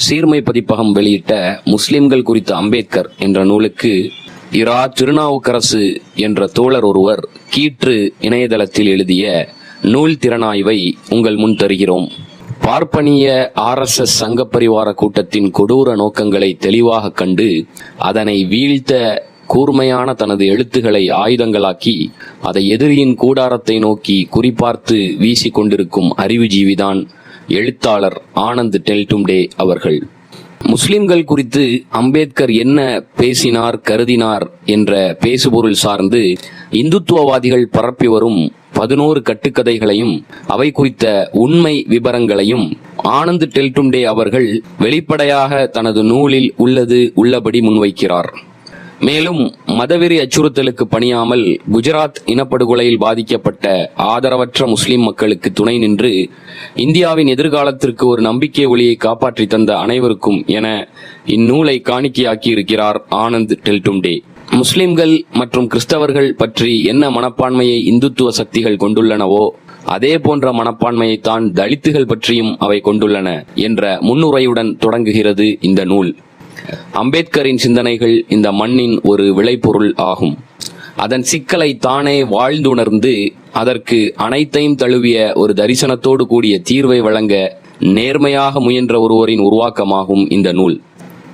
சீர்மை பதிப்பகம் வெளியிட்ட முஸ்லிம்கள் குறித்த அம்பேத்கர் என்ற நூலுக்கு இரா திருநாவுக்கரசு என்ற தோழர் ஒருவர் கீற்று இணையதளத்தில் எழுதிய நூல் திறனாய்வை உங்கள் முன் தருகிறோம். பார்ப்பனிய ஆர்எஸ்எஸ் சங்கப்பரிவார கூட்டத்தின் கொடூர நோக்கங்களை தெளிவாக கண்டு அதனை வீழ்த்த கூர்மையான தனது எழுத்துக்களை ஆயுதங்களாக்கி அதை எதிரியின் கூடாரத்தை நோக்கி குறிபார்த்து வீசிக் கொண்டிருக்கும் அறிவுஜீவிதான் எழுத்தாளர் ஆனந்த் டெல்டும்டே அவர்கள். முஸ்லிம்கள் குறித்து அம்பேத்கர் என்ன பேசினார் கருதினார் என்ற பேசுபொருள் சார்ந்து இந்துத்துவவாதிகள் பரப்பி வரும் பதினோரு கட்டுக்கதைகளையும் அவை குறித்த உண்மை விபரங்களையும் ஆனந்த் டெல்டும்டே அவர்கள் வெளிப்படையாக தனது நூலில் உள்ளது உள்ளபடி முன்வைக்கிறார். மேலும் மதவெறி அச்சுறுத்தலுக்கு பணியாமல் குஜராத் இனப்படுகொலையில் பாதிக்கப்பட்ட ஆதரவற்ற முஸ்லிம் மக்களுக்கு துணை நின்று இந்தியாவின் எதிர்காலத்திற்கு ஒரு நம்பிக்கை ஒளியை காப்பாற்றி தந்த அனைவருக்கும் என இந்நூலை காணிக்கையாக்கி இருக்கிறார் ஆனந்த் டெல்டும்டே முஸ்லிம்கள் மற்றும் கிறிஸ்தவர்கள் பற்றி என்ன மனப்பான்மையை இந்துத்துவ சக்திகள் கொண்டுள்ளனவோ அதே போன்ற மனப்பான்மையை தான் தலித்துகள் பற்றியும் அவை கொண்டுள்ளன என்ற முன்னுரையுடன் தொடங்குகிறது இந்த நூல். அம்பேத்கரின் சிந்தனைகள் இந்த மண்ணின் ஒரு விளைபொருள் ஆகும். அதன் சிக்கலை தானே வாழ்ந்துணர்ந்து அதற்கு அனைத்தையும் தழுவிய ஒரு தரிசனத்தோடு கூடிய தீர்வை வழங்க நேர்மையாக முயன்ற ஒருவரின் உருவாக்கமாகும் இந்த நூல்.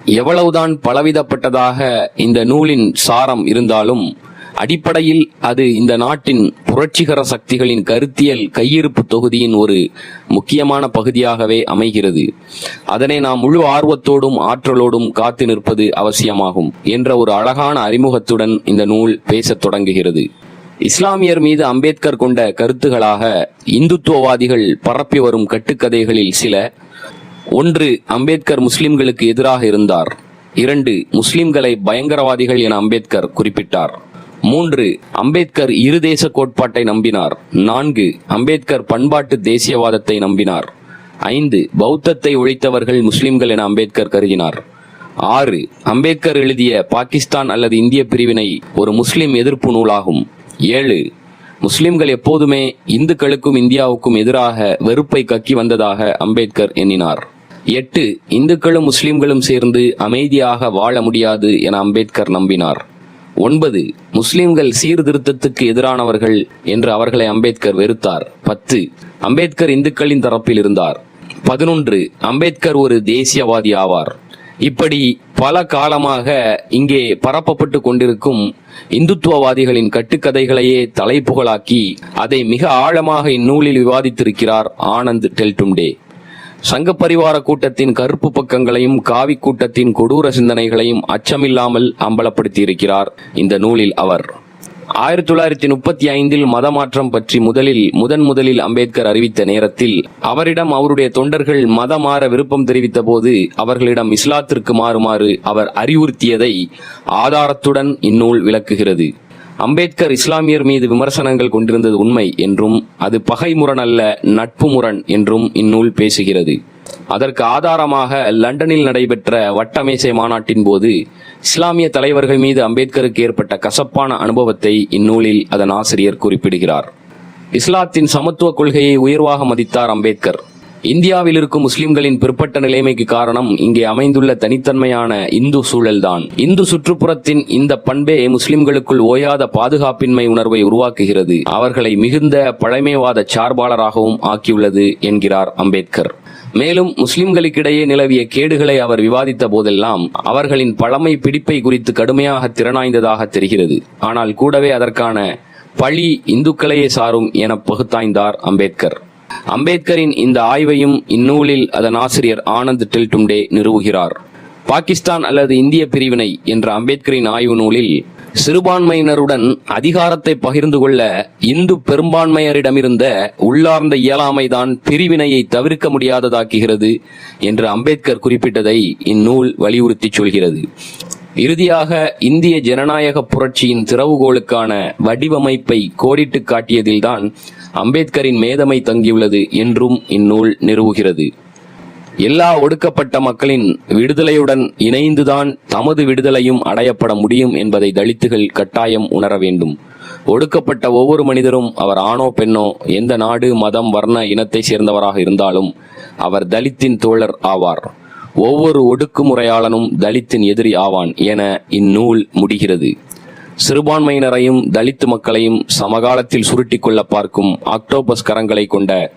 எவ்வளவுதான் பலவிதப்பட்டதாக இந்த நூலின் சாரம் இருந்தாலும் அடிப்படையில் அது இந்த நாட்டின் புரட்சிகர சக்திகளின் கருத்தியல் கையிருப்பு தொகுதியின் ஒரு முக்கியமான பகுதியாகவே அமைகிறது. அதனை நாம் முழு ஆர்வத்தோடும் ஆற்றலோடும் காத்து நிற்பது அவசியமாகும் என்ற ஒரு அழகான அறிமுகத்துடன் இந்த நூல் பேசத் தொடங்குகிறது. இஸ்லாமியர் மீது அம்பேத்கர் கொண்ட கருத்துகளாக இந்துத்துவவாதிகள் பரப்பி வரும் கட்டுக்கதைகளில் சில. ஒன்று அம்பேத்கர் முஸ்லிம்களுக்கு எதிராக இருந்தார். இரண்டு முஸ்லிம்களை பயங்கரவாதிகள் என அம்பேத்கர் குறிப்பிட்டார். மூன்று அம்பேத்கர் இருதேச கோட்பாட்டை நம்பினார். நான்கு அம்பேத்கர் பண்பாட்டு தேசியவாதத்தை நம்பினார். ஐந்து பௌத்தத்தை ஒழித்தவர்கள் முஸ்லிம்கள் என அம்பேத்கர் கருதினார். ஆறு அம்பேத்கர் எழுதிய பாகிஸ்தான் அல்லது இந்திய பிரிவினை ஒரு முஸ்லிம் எதிர்ப்பு நூலாகும். ஏழு முஸ்லிம்கள் எப்போதுமே இந்துக்களுக்கும் இந்தியாவுக்கும் எதிராக வெறுப்பை கக்கி வந்ததாக அம்பேத்கர் எண்ணினார். எட்டு இந்துக்களும் முஸ்லிம்களும் சேர்ந்து அமைதியாக வாழ முடியாது என அம்பேத்கர் நம்பினார். ஒன்பது முஸ்லிம்கள் சீர்திருத்தத்துக்கு எதிரானவர்கள் என்று அவர்களை அம்பேத்கர் வெறுத்தார். பத்து அம்பேத்கர் இந்துக்களின் தரப்பில் இருந்தார். பதினொன்று அம்பேத்கர் ஒரு தேசியவாதி ஆவார். இப்படி பல காலமாக இங்கே பரப்பப்பட்டு கொண்டிருக்கும் இந்துத்துவவாதிகளின் கட்டுக்கதைகளையே தலைப்புகளாக்கி அதை மிக ஆழமாக இந்நூலில் விவாதித்திருக்கிறார் ஆனந்த் டெல்டும்டே. சங்க பரிவார கூட்டத்தின் கருப்பு பக்கங்களையும் காவி கூட்டத்தின் கொடூர சிந்தனைகளையும் அச்சமில்லாமல் அம்பலப்படுத்தியிருக்கிறார் இந்த நூலில் அவர். ஆயிரத்தி தொள்ளாயிரத்தி முப்பத்தி ஐந்தில் மதமாற்றம் பற்றி முதலில் முதன் முதலில் அம்பேத்கர் அறிவித்த நேரத்தில் அவரிடம் அவருடைய தொண்டர்கள் மத மாற விருப்பம் தெரிவித்த போது அவர்களிடம் இஸ்லாத்திற்கு மாறுமாறு அவர் அறிவுறுத்தியதை ஆதாரத்துடன் இந்நூல் விளக்குகிறது. அம்பேத்கர் இஸ்லாமியர் மீது விமர்சனங்கள் கொண்டிருந்தது உண்மை என்றும் அது பகை முரண் அல்ல நட்பு முரண் என்றும் இந்நூல் பேசுகிறது. அதற்கு ஆதாரமாக லண்டனில் நடைபெற்ற வட்டமேசை மாநாட்டின் போது இஸ்லாமிய தலைவர்கள் மீது அம்பேத்கருக்கு ஏற்பட்ட கசப்பான அனுபவத்தை இந்நூலில் அதன் ஆசிரியர் குறிப்பிடுகிறார். இஸ்லாத்தின் சமத்துவ கொள்கையை உயர்வாக மதித்தார் அம்பேத்கர். இந்தியாவில் இருக்கும் முஸ்லிம்களின் பிற்பட்ட நிலைமைக்கு காரணம் இங்கே அமைந்துள்ள தனித்தன்மையான இந்து சூழல்தான். இந்து சுற்றுப்புறத்தின் இந்த பண்பே முஸ்லிம்களுக்குள் ஓயாத பாதுகாப்பின்மை உணர்வை உருவாக்குகிறது. அவர்களை மிகுந்த பழமைவாத சார்பாளராகவும் ஆக்கியுள்ளது என்கிறார் அம்பேத்கர். மேலும் முஸ்லிம்களுக்கிடையே நிலவிய கேடுகளை அவர் விவாதித்த போதெல்லாம் அவர்களின் பழமை பிடிப்பை குறித்து கடுமையாக திறனாய்ந்ததாக தெரிகிறது. ஆனால் கூடவே அதற்கான பழி இந்துக்களையே சாரும் என பகுத்தாய்ந்தார் அம்பேத்கர். அம்பேத்கரின் இந்த ஆய்வையும் இந்நூலில் அதன் ஆசிரியர் ஆனந்த் டெல்டும்டே நிறுவுகிறார். பாகிஸ்தான் அல்லது இந்திய பிரிவினை என்ற அம்பேத்கரின் ஆய்வு நூலில் சிறுபான்மையினருடன் அதிகாரத்தை பகிர்ந்து கொள்ள இந்து பெரும்பான்மையரிடமிருந்த உள்ளார்ந்த இயலாமைதான் பிரிவினையை தவிர்க்க முடியாததாக்குகிறது என்று அம்பேத்கர் குறிப்பிட்டதை இந்நூல் வலியுறுத்தி சொல்கிறது. இறுதியாக இந்திய ஜனநாயக புரட்சியின் திறவுகோளுக்கான வடிவமைப்பை கோடிட்டு காட்டியதில்தான் அம்பேத்கரின் மேதமை தங்கியுள்ளது என்றும் இந்நூல் நிறுவுகிறது. எல்லா ஒடுக்கப்பட்ட மக்களின் விடுதலையுடன் இணைந்துதான் தமது விடுதலையும் அடையப்பட முடியும் என்பதை தலித்துகள் கட்டாயம் உணர வேண்டும். ஒடுக்கப்பட்ட ஒவ்வொரு மனிதரும் அவர் ஆணோ பெண்ணோ எந்த நாடு மதம் வர்ண இனத்தை சேர்ந்தவராக இருந்தாலும் அவர் தலித்தின் தோழர் ஆவார். ஒவ்வொரு ஒடுக்குமுறையாளனும் தலித்தின் எதிரி ஆவான் என இந்நூல் முடிகிறது. சிறுபான்மையினரையும் தலித்து மக்களையும் சமகாலத்தில் சுருட்டிக் கொள்ள பார்க்கும் ஆக்டோபஸ் கரங்களை கொண்ட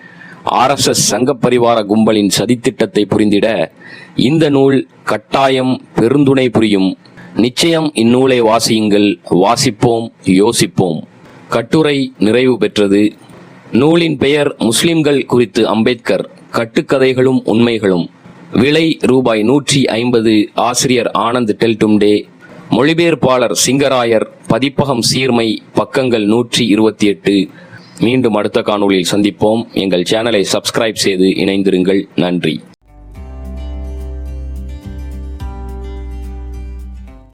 ஆர்எஸ்எஸ் சங்கப்பரிவார கும்பலின் சதித்திட்டத்தை புரிந்திட இந்த நூல் கட்டாயம் பெருந்துணை புரியும். நிச்சயம் இந்நூலை வாசியுங்கள் வாசிப்போம் யோசிப்போம். கட்டுரை நிறைவு பெற்றது. நூலின் பெயர் முஸ்லிம்கள் குறித்து அம்பேத்கர். கட்டுக்கதைகளும் உண்மைகளும். விலை ரூபாய் நூற்றி ஐம்பது ஆசிரியர் ஆனந்த் டெல்டும்டே மொழிபெயர்ப்பாளர் சிங்கராயர் பதிப்பகம் சீர்மை பக்கங்கள் நூற்றி இருபத்தி எட்டு. மீண்டும் அடுத்த காணொளியில் சந்திப்போம். எங்கள் சேனலை சப்ஸ்கிரைப் செய்து இணைந்திருங்கள். நன்றி.